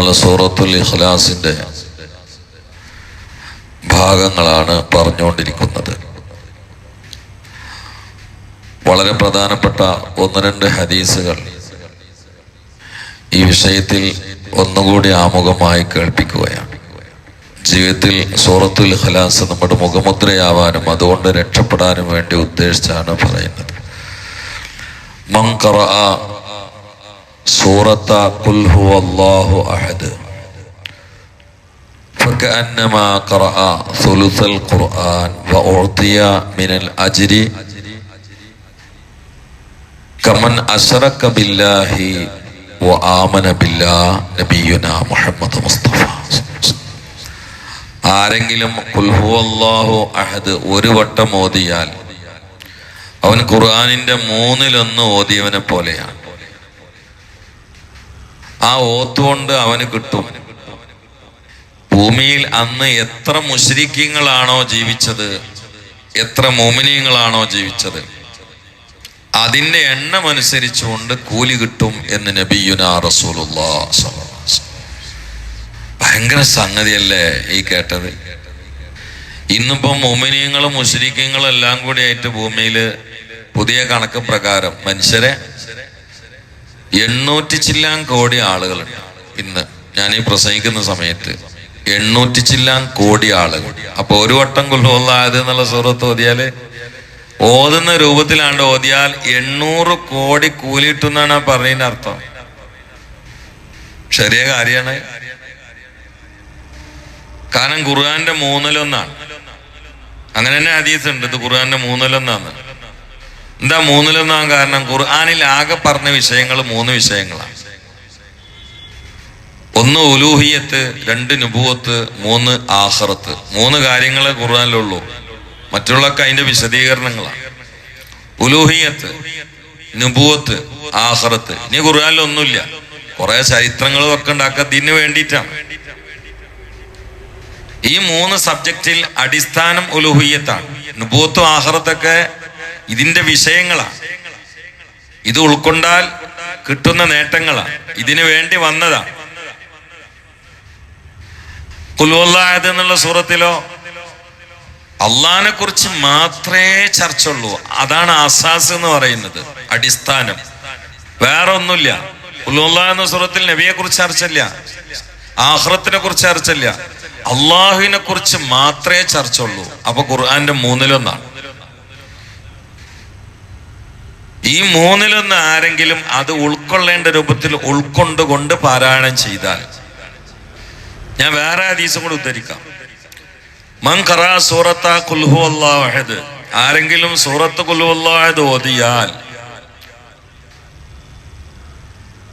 നമ്മൾ സൂറത്തുൽ ഇഖ്ലാസിന്റെ ഭാഗങ്ങളാണ് പറഞ്ഞുകൊണ്ടിരിക്കുന്നത്. വളരെ പ്രധാനപ്പെട്ട ഒന്ന് രണ്ട് ഹദീസുകൾ ഈ വിഷയത്തിൽ ഒന്നുകൂടി ആമുഖമായി കേൾപ്പിക്കുകയാണ്. ജീവിതത്തിൽ സൂറത്തുൽ ഇഖ്ലാസ് നമ്മുടെ മുഖമുദ്രയാവാനും അതുകൊണ്ട് രക്ഷപ്പെടാനും വേണ്ടി ഉദ്ദേശിച്ചാണ് പറയുന്നത്. മങ്കറ സൂറത്ത ഖുൽ ഹുവല്ലാഹു അഹദ് فكأنما قرأ ثلث القرآن وأعطي من الأجر كمن أشرك بالله وآمن بالله نبينا محمد مصطفى ആരെങ്കിലും കുൽഹുവല്ലാഹു അഹദ് ഒരു വട്ടം ഓതിയാൽ അവൻ ഖുർആാനിന്റെ മൂന്നിലൊന്ന് ഓതിയവനെ പോലെയാണ് ആ ഓത്തുകൊണ്ട് അവന് കിട്ടും. ഭൂമിയിൽ അന്ന് എത്ര മുശ്രിക്കങ്ങളാണോ ജീവിച്ചത് എത്ര മോമിനിയങ്ങളാണോ ജീവിച്ചത്. അതിന്റെ എണ്ണം അനുസരിച്ചുകൊണ്ട് കൂലി കിട്ടും എന്ന് നബിയുന റസൂലുള്ളാ ഭയങ്കര സംഗതിയല്ലേ ഈ കേട്ടത്? ഇന്നിപ്പോ മോമിനിയങ്ങളും മുശ്രിക്കങ്ങളും എല്ലാം കൂടി ആയിട്ട് ഭൂമിയിൽ പുതിയ കണക്ക് പ്രകാരം മനുഷ്യരെ എണ്ണൂറ്റി ചില്ലാം കോടി ആളുകളുണ്ട് ഇന്ന് ഞാൻ ഈ പ്രസംഗിക്കുന്ന സമയത്ത് എണ്ണൂറ്റി ചില്ലാം കോടി ആളുകൾ. അപ്പൊ ഒരു വട്ടം കൊല്ലുള്ളത് എന്നുള്ള സുഹൃത്ത് ഓതിയാൽ ഓതുന്ന രൂപത്തിലാണ്ട് ഓതിയാൽ എണ്ണൂറ് കോടി കൂലിയിട്ടുന്നാണ് ആ പറഞ്ഞതിന്റെ അർത്ഥം. ചെറിയ കാര്യമാണ്. കാരണം ഖുർആന്റെ മൂന്നിലൊന്നാണ്. അങ്ങനെ തന്നെ ഹദീസ് ഉണ്ട് ഇത് ഖുർആന്റെ മൂന്നിലൊന്നാണ്. എന്താ മൂന്നിലൊന്നാം കാരണം? ഖുർആാനിൽ ആകെ പറഞ്ഞ വിഷയങ്ങൾ മൂന്ന് വിഷയങ്ങളാണ്. ഒന്ന് ഉലൂഹിയത്ത് രണ്ട് നുബുവത്ത് മൂന്ന് ആഹ്റത്ത് മൂന്ന് കാര്യങ്ങളെ ഖുർആാനിലുള്ളൂ. മറ്റുള്ളൊക്കെ അതിന്റെ വിശദീകരണങ്ങളാണ്. ഉലൂഹിയത്ത് നുബുവത്ത് ആഹ്റത്ത് ഇനി ഖുർആനിൽ ഒന്നുമില്ല കുറെ ചരിത്രങ്ങളും ഒക്കെ ഉണ്ടാക്കുക ഇതിന് വേണ്ടിയിട്ടാണ്. ഈ മൂന്ന് സബ്ജക്റ്റിൽ അടിസ്ഥാനം ഉലൂഹിയത്താണ്. നുബൂത്തും ആഹ്റത്തൊക്കെ ഇതിന്റെ വിഷയങ്ങളാണ് ഇത് ഉൾക്കൊണ്ടാൽ കിട്ടുന്ന നേട്ടങ്ങളാണ് ഇതിനു വേണ്ടി വന്നതാ. കുൽവല്ലായത് എന്നുള്ള സൂറത്തിലോ അള്ളഹാനെ കുറിച്ച് മാത്രമേ ചർച്ച ഉള്ളൂ അതാണ് അസാസ് എന്ന് പറയുന്നത്. അടിസ്ഥാനം. വേറെ ഒന്നുമില്ല കുലുവല്ല എന്ന സൂറത്തിൽ നബിയെ കുറിച്ച് ചർച്ചയില്ല. ആഹ്റത്തിനെ കുറിച്ച് ചർച്ചയില്ല. അള്ളാഹുവിനെ കുറിച്ച് മാത്രമേ ചർച്ച ഉള്ളൂ അപ്പൊ ഖുർആന്റെ മൂന്നിലൊന്നാണ്. ഈ മൂന്നിലൊന്ന് ആരെങ്കിലും അത് ഉൾക്കൊള്ളേണ്ട രൂപത്തിൽ ഉൾക്കൊണ്ടുകൊണ്ട് പാരായണം ചെയ്താൽ. ഞാൻ വേറെ ഹദീസും കൂടെ ഉദ്ധരിക്കാം. മൻ ഖറാ സൂറത്ത കുൽഹു അള്ളാഹദ് ആരെങ്കിലും സൂറത്ത് കുൽഹു അള്ളാഹദ് ഓതിയാൽ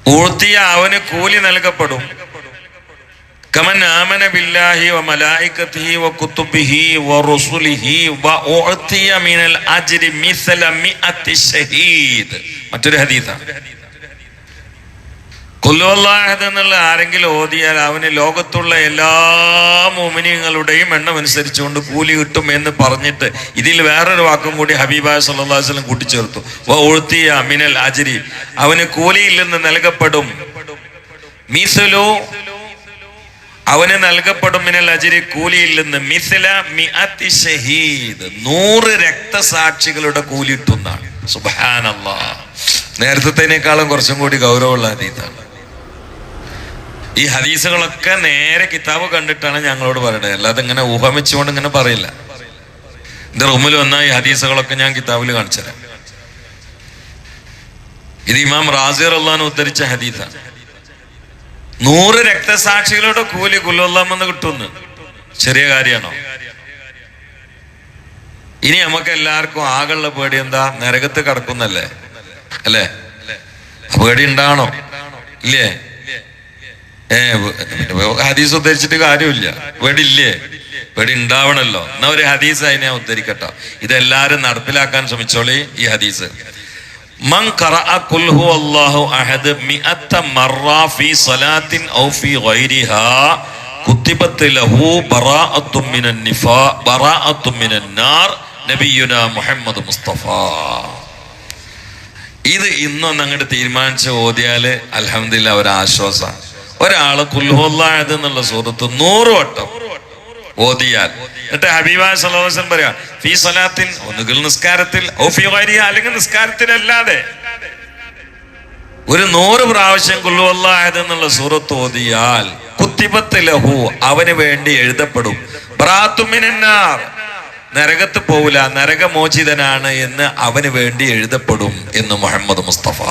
ഊർത്തിയ അവന് കൂലി നൽകപ്പെടും. കമൻ ആമന ബില്ലാഹി വ മലായികതിഹി വ കുതുബിഹി വ റുസുലിഹി വ ഉഅതിയ മിനൽ അജ്രി മിസ്ല മിഅത്തി ഷഹീദ് മറ്റൊരു ഹദീസാണ് കുല്ലുവല്ലാഹദ് എന്നുള്ള ആരെങ്കിലും ഓതിയാൽ അവന് ലോകത്തുള്ള എല്ലാ മോമിനിയങ്ങളുടെയും എണ്ണം അനുസരിച്ചുകൊണ്ട് കൂലി കിട്ടും എന്ന് പറഞ്ഞിട്ട് ഇതിൽ വേറൊരു വാക്കും കൂടി ഹബീബായ അലൈഹി വസല്ലം കൂട്ടിച്ചേർത്തു. ഉഅതിയ മിനൽ അജ്രി. അവന് കൂലിയില്ലെന്ന് നിന്ന് നൽകപ്പെടും. മിസ്ലു അവന് നൽകപ്പെടും മിനൽ അജിരി കൂലിയിൽ നിന്ന്. മിസില മിഅത്തി ഷഹീദ്. നൂറ് രക്തസാക്ഷികളുടെ കൂലി ഇട്ടുന്നാണ് നേരത്തെക്കാളും കുറച്ചും കൂടി ഗൗരവമുള്ള അതീതാണ് ഈ ഹദീസുകളൊക്കെ നേരെ കിതാബ് കണ്ടിട്ടാണ് ഞങ്ങളോട് പറയുന്നത് അല്ലാതെ ഇങ്ങനെ ഊഹമിച്ചുകൊണ്ട് ഇങ്ങനെ പറയില്ല. ഇത് റൂമിൽ വന്ന ഈ ഹദീസുകളൊക്കെ ഞാൻ കിതാബിൽ കാണിച്ചു തരാം ഇത് ഇമാം റാസിർ അള്ളഹാൻ ഉദ്ധരിച്ച ഹദീസാണ്. നൂറ് രക്തസാക്ഷികളോട് കൂലി കുലുള്ളമെന്ന് കിട്ടുന്നു. ചെറിയ കാര്യമാണോ? ഇനി നമുക്ക് എല്ലാവർക്കും ആകെയുള്ള പേടി എന്താ? നരകത്ത് കടക്കുന്നല്ലേ? അല്ലേ? പേടി ഉണ്ടാണോ? ഇല്ലേ? ഏ ഹദീസ് ഉദ്ധരിച്ചിട്ട് കാര്യമില്ല. പേടി ഇല്ലേ പേടി ഉണ്ടാവണല്ലോ. എന്നാ ഒരു ഹദീസ് അതിനെ ഉദ്ധരിക്കട്ടോ. ഇതെല്ലാരും നടപ്പിലാക്കാൻ ശ്രമിച്ചോളി ഈ ഹദീസ്. من قرأ قل هو الله أحد مئة مرة في صلاة أو في غيرها كتبت له براءة من النفاق براءة من النار നബിയുന മുഹമ്മദ് മുസ്തഫ ഇത് ഇന്നൊന്ന് അങ്ങോട്ട് തീരുമാനിച്ച് ഓതിയാല് അലഹമില്ല ഒരു ആശ്വാസമാണ് ഒരാള് കുൽഹുല്ലായത് എന്നുള്ള സൂറത്ത് നൂറ് വട്ടം ഓതിയാൽ. എന്നിട്ട് ഹബീബായ സലോസൻ പറയാ ഫീ സലാത്തിൽ ഒന്നുകിൽ നിസ്കാരത്തിൽ അല്ലെങ്കിൽ നിസ്കാരത്തിലല്ലാതെ. ഒരു നൂറ് പ്രാവശ്യം കൊള്ളുവല്ലായത് എന്നുള്ള സൂറത്ത് ഓതിയാൽ കുത്തിപത്ത് ലഹു അവന് വേണ്ടി എഴുതപ്പെടും. നരകത്ത് പോവില്ല നരകമോചിതനാണ് എന്ന് അവന് വേണ്ടി എഴുതപ്പെടും എന്ന് മുഹമ്മദ് മുസ്തഫ.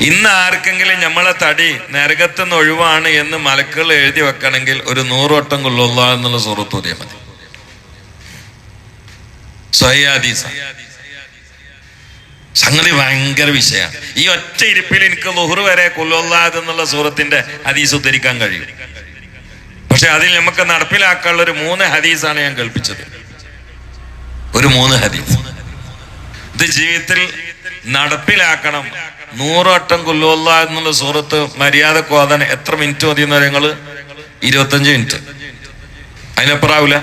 ഇന്ന് ആർക്കെങ്കിലും നമ്മളെ തടി നരകത്ത് നിന്ന് ഒഴിവാണ് എന്ന് മലക്കുകൾ എഴുതി വെക്കണമെങ്കിൽ ഒരു നൂറോട്ടം കൊള്ളുള്ള എന്നുള്ള സൂറത്ത് ഓതിയാൽ മതി. സംഗതി ഭയങ്കര വിഷയമാണ്. ഈ ഒറ്റ ഇരിപ്പിൽ എനിക്ക് ലുഹുറ് വരെ കൊല്ലുള്ളാത് എന്നുള്ള സൂറത്തിന്റെ ഹദീസ് ഉദ്ധരിക്കാൻ കഴിയും. പക്ഷെ അതിൽ നമുക്ക് നടപ്പിലാക്കാനുള്ള ഒരു മൂന്ന് ഹദീസാണ് ഞാൻ കേൾപ്പിച്ചത്. ഒരു മൂന്ന് ഹദീസ്. ഇത് ജീവിതത്തിൽ നടപ്പിലാക്കണം. നൂറോട്ടം കൊല്ലുവല്ല എന്നുള്ള സൂറത്ത് മര്യാദ കോതന എത്ര മിനിറ്റ് മതി എന്ന് പറയുന്നത്? ഇരുപത്തഞ്ച് മിനിറ്റ്. അതിനപ്പുറാവൂല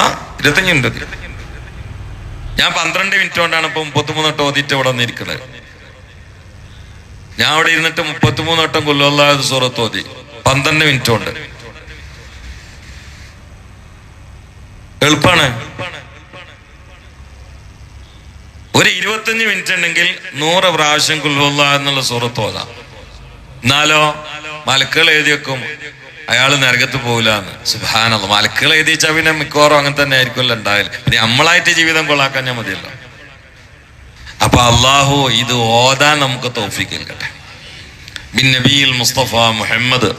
ആ ഇരുപത്തഞ്ച് മിനിറ്റ് ഞാൻ പന്ത്രണ്ട് മിനിറ്റ് കൊണ്ടാണ് ഇപ്പൊ മുപ്പത്തിമൂന്ന് വട്ടം ഓതിയിട്ട് ഇവിടെ വന്നിരിക്കുന്നത്. ഞാൻ അവിടെ ഇരുന്നിട്ട് മുപ്പത്തിമൂന്ന് വട്ടം കൊല്ലുവല്ല സൂറത്ത് ഓതി. പന്ത്രണ്ട് മിനിറ്റ് കൊണ്ട്. എളുപ്പാണ് എളുപ്പാണ്. ഒരു ഇരുപത്തഞ്ച് മിനിറ്റ് ഉണ്ടെങ്കിൽ നൂറ് പ്രാവശ്യം കുല്ലുള്ള എന്നുള്ള സുഹൃത്ത് ഓതാം. എന്നാലോ? മലക്കുകൾ എഴുതി വെക്കും. അയാൾ നരകത്ത് പോകില്ലാന്ന് സുഹാനല്ല മലക്കുകൾ എഴുതി വെച്ചാൽ പിന്നെ മിക്കവാറും അങ്ങനെ തന്നെ ആയിരിക്കുമല്ലോ ഉണ്ടായാലും പിന്നെ നമ്മളായിട്ട് ജീവിതം കൊള്ളാക്കാൻ ഞാൻ മതിയല്ലോ. അപ്പൊ അള്ളാഹു ഇത് ഓതാൻ നമുക്ക് തോഫിക്ക് നൽകട്ടെ. ബിൻ നബിയിൽ മുസ്തഫ മുഹമ്മദ്.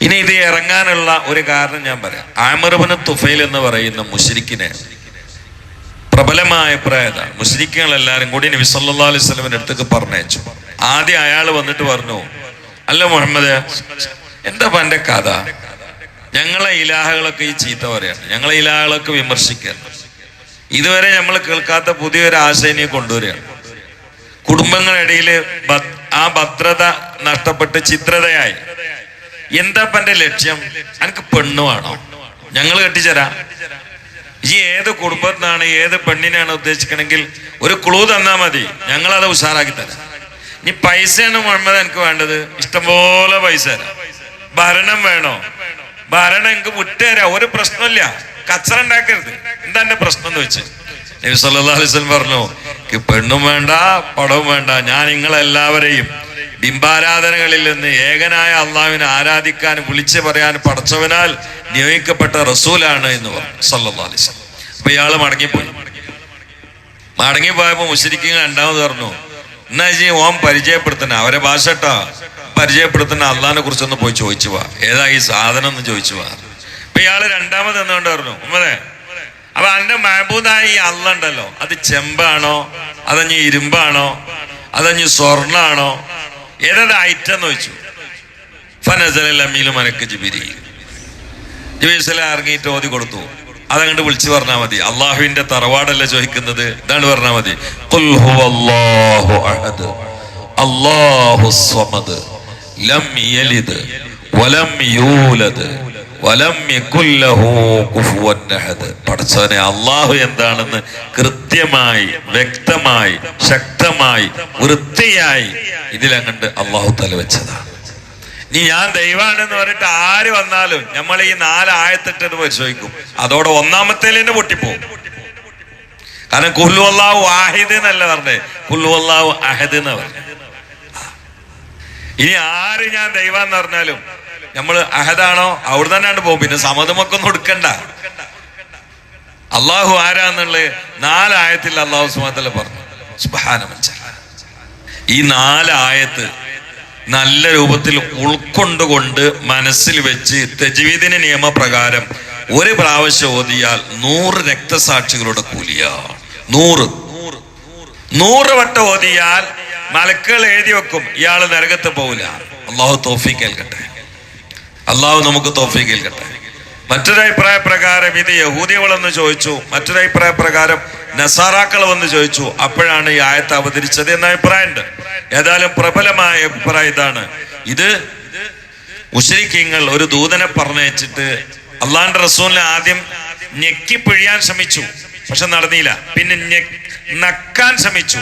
ഇനി ഇത് ഇറങ്ങാനുള്ള ഒരു കാരണം ഞാൻ പറയാം. ആമർബന് തുഫൈൽ എന്ന് പറയുന്ന മുഷരിക്കിനെ പ്രബലമായ അഭിപ്രായത മുസ്ലിക്കുകൾ എല്ലാരും കൂടി നബി സല്ലാ അലൈഹി സ്വലമിന്റെ അടുത്തേക്ക് പറഞ്ഞയച്ചു. ആദ്യം അയാൾ വന്നിട്ട് പറഞ്ഞു അല്ല മുഹമ്മദ് എന്താ എന്റെ കഥ? ഞങ്ങളെ ഇലാഹകളൊക്കെ ഈ ചീത്ത പറയാണ്. ഞങ്ങളെ ഇലാഹകളൊക്കെ വിമർശിക്കുകയാണ്. ഇതുവരെ നമ്മൾ കേൾക്കാത്ത പുതിയൊരു ആശയനെ കൊണ്ടുവരികയാണ്. കുടുംബങ്ങളിടയിൽ ആ ഭദ്രത നഷ്ടപ്പെട്ട് ചിത്രതയായി. എന്താ എന്റെ ലക്ഷ്യം? എനിക്ക് പെണ്ണുവാണോ ഞങ്ങൾ കെട്ടിച്ചരാ. ഈ ഏത് കുടുംബത്തിനാണ് ഏത് പെണ്ണിനാണ് ഉദ്ദേശിക്കണമെങ്കിൽ ഒരു ക്ലൂ തന്നാൽ മതി. ഞങ്ങളത് ഉഷാറാക്കി തരാം. ഇനി പൈസയാണ് മുഹമ്മദ് എനിക്ക് വേണ്ടത്. ഇഷ്ടംപോലെ പൈസ ഭരണം വേണോ? ഭരണം എനിക്ക് വിട്ടുതരാം. ഒരു പ്രശ്നമില്ല കച്ചറ ഉണ്ടാക്കരുത്. എന്താ എന്റെ പ്രശ്നം എന്ന് വെച്ച് നബി അലൈഹി വസല്ലം പറഞ്ഞു പെണ്ണും വേണ്ട പടവും വേണ്ട. ഞാൻ നിങ്ങളെല്ലാവരെയും ബിംബാരാധനകളിൽ നിന്ന് ഏകനായ അള്ളാവിനെ ആരാധിക്കാൻ വിളിച്ചു പറയാൻ പടച്ചവനാൽ നിയോഗിക്കപ്പെട്ട റസൂലാണ് എന്ന് പറഞ്ഞു. വസല്ലം. അപ്പൊ ഇയാൾ മടങ്ങിപ്പോയി. മടങ്ങിപ്പോയപ്പോ മുസ്ലിക്കിങ്ങൾ രണ്ടാമത് പറഞ്ഞു എന്നാ ജി ഓം പരിചയപ്പെടുത്തണ? അവരെ ഭാഷ കേട്ടോ. പരിചയപ്പെടുത്തുന്ന അള്ളാഹിനെ കുറിച്ചൊന്ന് പോയി ചോദിച്ചു വാ. ഏതാ ഈ സാധനം എന്ന് ചോദിച്ചു വാ. അപ്പൊ ഇയാൾ രണ്ടാമത് എന്നുകൊണ്ട് പറഞ്ഞു ഉമ്മതെ അപ്പൊ അന്റെ മഹബൂദായ ഈ അള്ള ഉണ്ടല്ലോ. അത് ചെമ്പാണോ? അതഞ്ഞ് ഇരുമ്പാണോ? അതഞ്ഞ് സ്വർണാണോ? ഏതത് ഐറ്റം ചോദിച്ചു ഫനസലമീലും അനക്ക് ജിബിരി. ജിബിസ്ല ഇറങ്ങിയിട്ട് ഓതി കൊടുത്തു. അതങ്ങോട്ട് വിളിച്ചു പറഞ്ഞാൽ മതി. അള്ളാഹുവിന്റെ തറവാടല്ല ചോദിക്കുന്നത്? ഇതാണ് പറഞ്ഞാൽ മതി. അള്ളാഹു ലം യലിദ് വലം യൂലദ്. പടച്ചവനെ അള്ളാഹു എന്താണെന്ന് കൃത്യമായി വ്യക്തമായി ശക്തമായി വൃത്തിയായി ഇതിലങ്ങണ്ട് അള്ളാഹു തല വെച്ചതാണ്. നീ ഞാൻ ദൈവാണെന്ന് പറഞ്ഞിട്ട് ആര് വന്നാലും നമ്മൾ ഈ നാലായത്തിട്ട് പരിശോധിക്കും. അതോടെ ഒന്നാമത്തേൽ തന്നെ പൊട്ടിപ്പോകും കാരണം കുല്ലു അള്ളാഹു വാഹിദ് എന്നല്ല പറഞ്ഞേ. കുല്ലു അള്ളാഹു അഹദ് എന്ന് പറഞ്ഞു. ഇനി ആര് ഞാൻ ദൈവാന്ന് പറഞ്ഞാലും നമ്മൾ അഹദാണോ? അവിടെ തന്നെയാണ് പോകും. പിന്നെ സമ്മതമൊക്കെ ഒന്നും എടുക്കണ്ട. അള്ളാഹു ആരാന്നുള്ളത് നാലായത്തിൽ അള്ളാഹു സുമാത്തല്ല പറഞ്ഞു. സുബാനമഞ്ച ഈ നാലായത്ത് നല്ല രൂപത്തിൽ ഉൾക്കൊണ്ടുകൊണ്ട് മനസ്സിൽ വെച്ച് തെജീവിദിന് നിയമപ്രകാരം ഒരു പ്രാവശ്യം ഓതിയാൽ നൂറ് രക്തസാക്ഷികളുടെ കൂലിയ. നൂറ്. നൂറ് വട്ടം ഓതിയാൽ മലക്കുകൾ എഴുതി വെക്കും. ഇയാൾ നരകത്ത് പോവില്ല. അള്ളാഹു തോഫി കേൾക്കട്ടെ അള്ളാഹു നമുക്ക് തോഫീക്ക് കേൾക്കട്ടെ മറ്റൊരു അഭിപ്രായ പ്രകാരം ഇത് യഹൂദികളെന്ന് ചോദിച്ചു. മറ്റൊരു അഭിപ്രായ പ്രകാരം നസാറാക്കൾ വന്ന് ചോദിച്ചു. അപ്പോഴാണ് ഈ ആയത്ത് അവതരിച്ചത് എന്ന അഭിപ്രായമുണ്ട്. ഏതായാലും പ്രബലമായ അഭിപ്രായം ഇതാണ്. ഇത് മുഷരിക്കങ്ങൾ ഒരു ദൂതനെ പറഞ്ഞയച്ചിട്ട് അള്ളാന്റെ റസൂലിനെ ആദ്യം ഞെക്കി പിഴിയാൻ ശ്രമിച്ചു. പക്ഷെ നടന്നില്ല. പിന്നെ നക്കാൻ ശ്രമിച്ചു.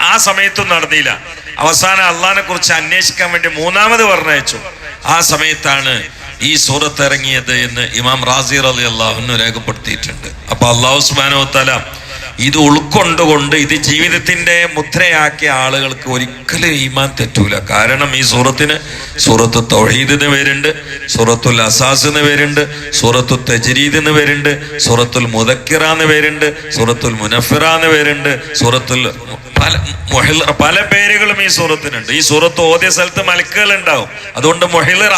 ആ സമയത്തും നടന്നില്ല. അവസാനം അള്ളഹാനെ കുറിച്ച് അന്വേഷിക്കാൻ വേണ്ടി മൂന്നാമത് പറഞ്ഞയച്ചു. ആ സമയത്താണ് ഈ സൂറത്ത് ഇറങ്ങിയത് എന്ന് ഇമാം റാസി അലി അള്ളാഹുന്ന് രേഖപ്പെടുത്തിയിട്ടുണ്ട്. അപ്പൊ അള്ളാഹു സുബാനോ തല ഇത് ഉൾക്കൊണ്ടുകൊണ്ട് ഇത് ജീവിതത്തിന്റെ മുദ്രയാക്കിയ ആളുകൾക്ക് ഒരിക്കലും ഈമാൻ തെറ്റൂല. കാരണം ഈ സൂറത്തിന് സൂറത്ത് തൊഴീദ് എന്ന് പേരുണ്ട് സൂറത്തുൽ അസാസ് എന്ന് പേരുണ്ട് സൂറത്തു തജ്രീദ് എന്ന് പേരുണ്ട് സൂറത്തുൽ മുദക്കിറ എന്ന് പേരുണ്ട് സൂറത്തുൽ മുനഫിറ എന്ന് പേരുണ്ട് സൂറത്തുൽ പല പല പേരുകളും ഈ സൂറത്തിനുണ്ട്. ഈ സൂറത്ത് ഓതിയ സ്ഥലത്ത് മലക്കുകൾ ഉണ്ടാവും. അതുകൊണ്ട് മൊഹിലറ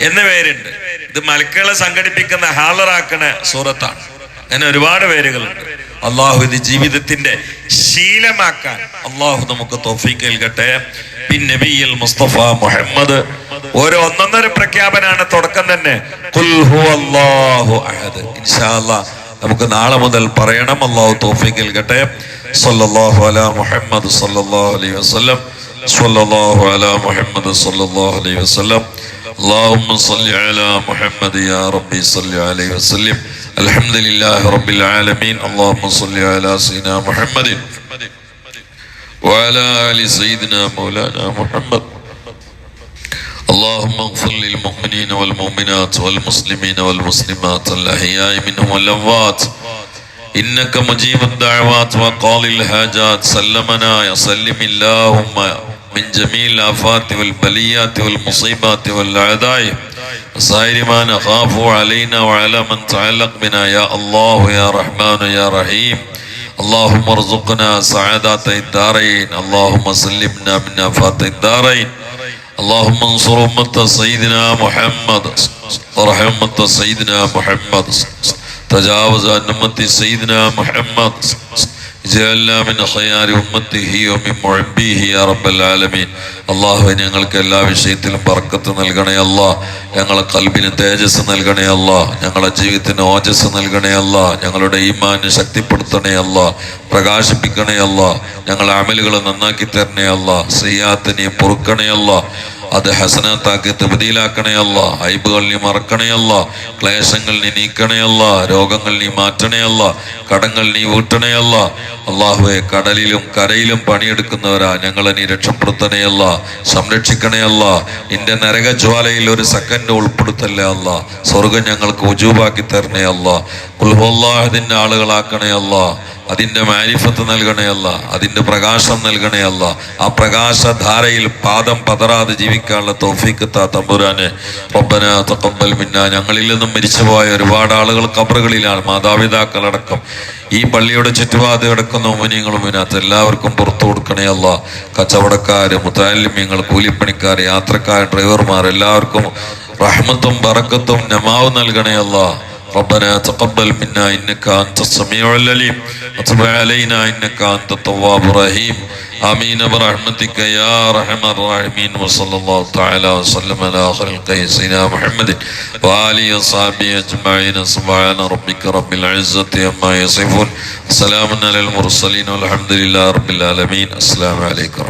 എന്ന പേരുണ്ട്. ഇത് മലക്കുകളെ സംഘടിപ്പിക്കുന്ന ഹാളറാക്കണ സൂറത്താണ്. അങ്ങനെ ഒരുപാട് പേരുകളുണ്ട്. അള്ളാഹു ഇത് ജീവിതത്തിന്റെ ശീലമാക്കാൻ അള്ളാഹു നമുക്ക് തോഫീക്ക് നൽകട്ടെ പിൻ നബിയിൽ മുസ്തഫ മുഹമ്മദ് ഓരോ ഒന്നൊന്നര പ്രഖ്യാപനാണ് തുടക്കം തന്നെ ഖുൽ ഹുവല്ലാഹു അഹദ് ഇൻഷാ അല്ലാഹ് നമുക്ക് നാളെ മുതൽ പറയണം അള്ളാഹു തോഫീക്ക് നൽകട്ടെ സല്ലല്ലാഹു അലാ മുഹമ്മദ് സല്ലല്ലാഹു അലൈഹി വസല്ലം സല്ലല്ലാഹു അലാ മുഹമ്മദ് സല്ലല്ലാഹു അലൈഹി വസല്ലം اللهم صل على محمد يا ربي صل عليه وسلم الحمد لله رب العالمين اللهم صل على سيدنا محمد وعلى آل سيدنا مولانا محمد. اللهم اغفر للمؤمنين والمؤمنات والمسلمين والمسلمات الأحياء منهم والأموات. إنك مجيب الدعوات وقال الحاجات. سلمنا يا سلم اللهم من جميع الآفات والبليات والمصيبات والأعداء. وسائر ما نخاف علينا وعلى من تعلق بنا. يا الله يا رحمن يا رحيم. اللهم ارزقنا سعادات الدارين. اللهم سلمنا من آفات الدارين. اللهم انصر أمة سيدنا محمد. ورحمة سيدنا محمد. تجاوز عن أمة سيدنا محمد. ജഅലനാ മിൻ ഖയാരി ഉമ്മത്തിഹി വമിൻ മുഅബ്ബിഹി യാ റബ്ബൽ ആലമീൻ. അല്ലാഹുവേ ഞങ്ങൾക്ക് എല്ലാ വിഷയത്തിലും ബർക്കത്ത് നൽകണേ അല്ലാഹ് ഞങ്ങളെ കൽബിന് തേജസ് നൽകണേ അല്ലാഹ് ഞങ്ങളുടെ ജീവിതത്തിന് ഓജസ് നൽകണേ അല്ലാഹ് ഞങ്ങളുടെ ഈമാന് ശക്തിപ്പെടുത്തണേ അല്ലാഹ് പ്രകാശിപ്പിക്കണേ അല്ലാഹ് ഞങ്ങളെ അമലുകൾ നന്നാക്കി തരണേ അല്ലാഹ് സിയാത്തിനെ പൊറുക്കണേ അല്ലാഹ് അത് ഹസനത്താക്കി തൃപതിയിലാക്കണേ അല്ല ഐബുകൾ നീ മറക്കണേ അല്ല ക്ലേശങ്ങൾ നീ നീക്കണേ അല്ല രോഗങ്ങൾ നീ മാറ്റണേ അല്ല കടങ്ങൾ നീ വീട്ടണയല്ല അള്ളാഹുവെ കടലിലും കരയിലും പണിയെടുക്കുന്നവരാ ഞങ്ങളെ നീ രക്ഷപ്പെടുത്തണേ അല്ല സംരക്ഷിക്കണേ അല്ല. നിന്റെ നരകജ്വാലയിൽ ഒരു സെക്കൻഡ് ഉൾപ്പെടുത്തല്ലേ അല്ല സ്വർഗം ഞങ്ങൾക്ക് ഉജൂബാക്കി തരണേ അല്ല. കുൽഹുല്ലാഹദിന്റെ ആളുകളാക്കണേ അല്ല. അതിന്റെ മാരിഫത്ത് നൽകണയല്ല അതിന്റെ പ്രകാശം നൽകണയല്ല ആ പ്രകാശധാരയിൽ പാദം പതറാതെ ജീവിക്കാനുള്ള തോഫീക്ക് താ തമ്പുരാന്. റബ്ബന തഖബ്ബൽ മിന്ന. ഞങ്ങളിൽ നിന്നും മരിച്ചുപോയ ഒരുപാട് ആളുകൾ കബറുകളിലാണ് മാതാപിതാക്കളടക്കം. ഈ പള്ളിയുടെ ചുറ്റുപാട് കിടക്കുന്ന ഉമനിയങ്ങളും ഇതിനകത്ത് എല്ലാവർക്കും പുറത്തു കൊടുക്കണേ കച്ചവടക്കാർ മുതാലിമ്യങ്ങൾ കൂലിപ്പണിക്കാർ യാത്രക്കാർ ഡ്രൈവർമാർ എല്ലാവർക്കും റഹ്മത്തും ബറക്കത്തും നമാവ് നൽകണേ അല്ല. ربنا تقبل منا انك انت السميع العليم وتب علينا انك انت التواب الرحيم امين برحمتك يا ارحم الراحمين وصلى الله تعالى وسلم على خلق سيدنا محمد واله وصحبه اجمعين سبحان ربك رب العزه عما يصفون سلام على المرسلين والحمد لله رب العالمين السلام عليكم